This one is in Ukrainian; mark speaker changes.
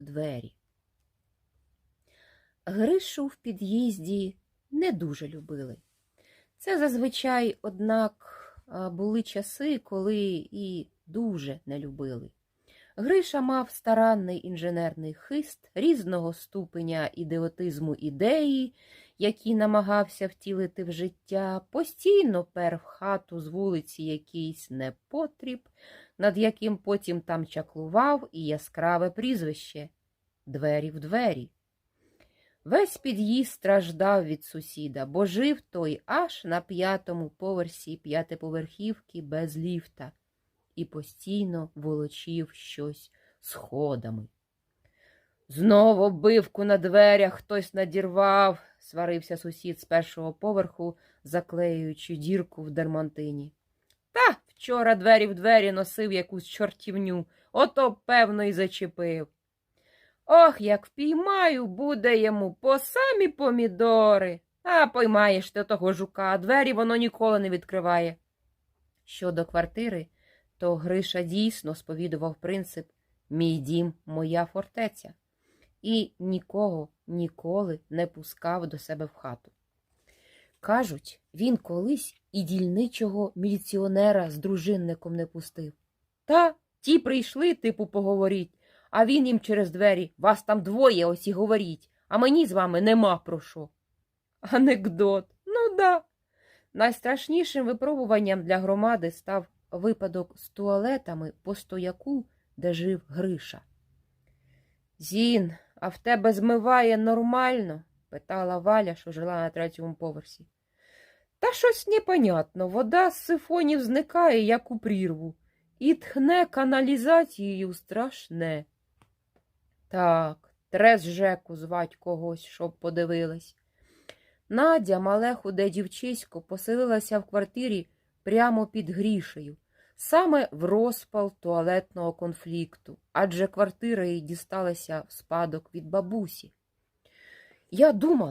Speaker 1: двері. Гришу в під'їзді не дуже любили. Це зазвичай, однак, були часи, коли і дуже не любили. Гриша мав старанний інженерний хист різного ступеня ідіотизму ідеї, які намагався втілити в життя, постійно пер в хату з вулиці якийсь непотріб, над яким потім там чаклував і яскраве прізвище двері в двері. Весь під'їзд страждав від сусіда, бо жив той аж на п'ятому поверсі п'ятиповерхівки без ліфта і постійно волочив щось сходами. Знову оббивку на дверях хтось надірвав, сварився сусід з першого поверху, заклеюючи дірку в дермантині. Та вчора двері в двері носив якусь чортівню, ото, певно, і зачепив. Ох, як впіймаю, буде йому по самі помідори. А поймаєш ти того жука, двері воно ніколи не відкриває. Щодо квартири, то Гриша дійсно сповідував принцип Мій дім, моя фортеця, і нікого ніколи не пускав до себе в хату. Кажуть, він колись і дільничого міліціонера з дружинником не пустив. Та ті прийшли, типу, поговоріть, а він їм через двері вас там двоє ось і говоріть, а мені з вами нема про що. Анекдот. Ну да. Найстрашнішим випробуванням для громади став випадок з туалетами по стояку, де жив Гриша. Зін, а в тебе змиває нормально? питала Валя, що жила на третьому поверсі. Та щось непонятно. Вода з сифонів зникає, як у прірву, і тхне каналізацією страшне. Так, трес Жеку звать когось, щоб подивилась. Надя, мале худе дівчисько, поселилася в квартирі прямо під грішею, саме в розпал туалетного конфлікту, адже квартира їй дісталася в спадок від бабусі. Я думала,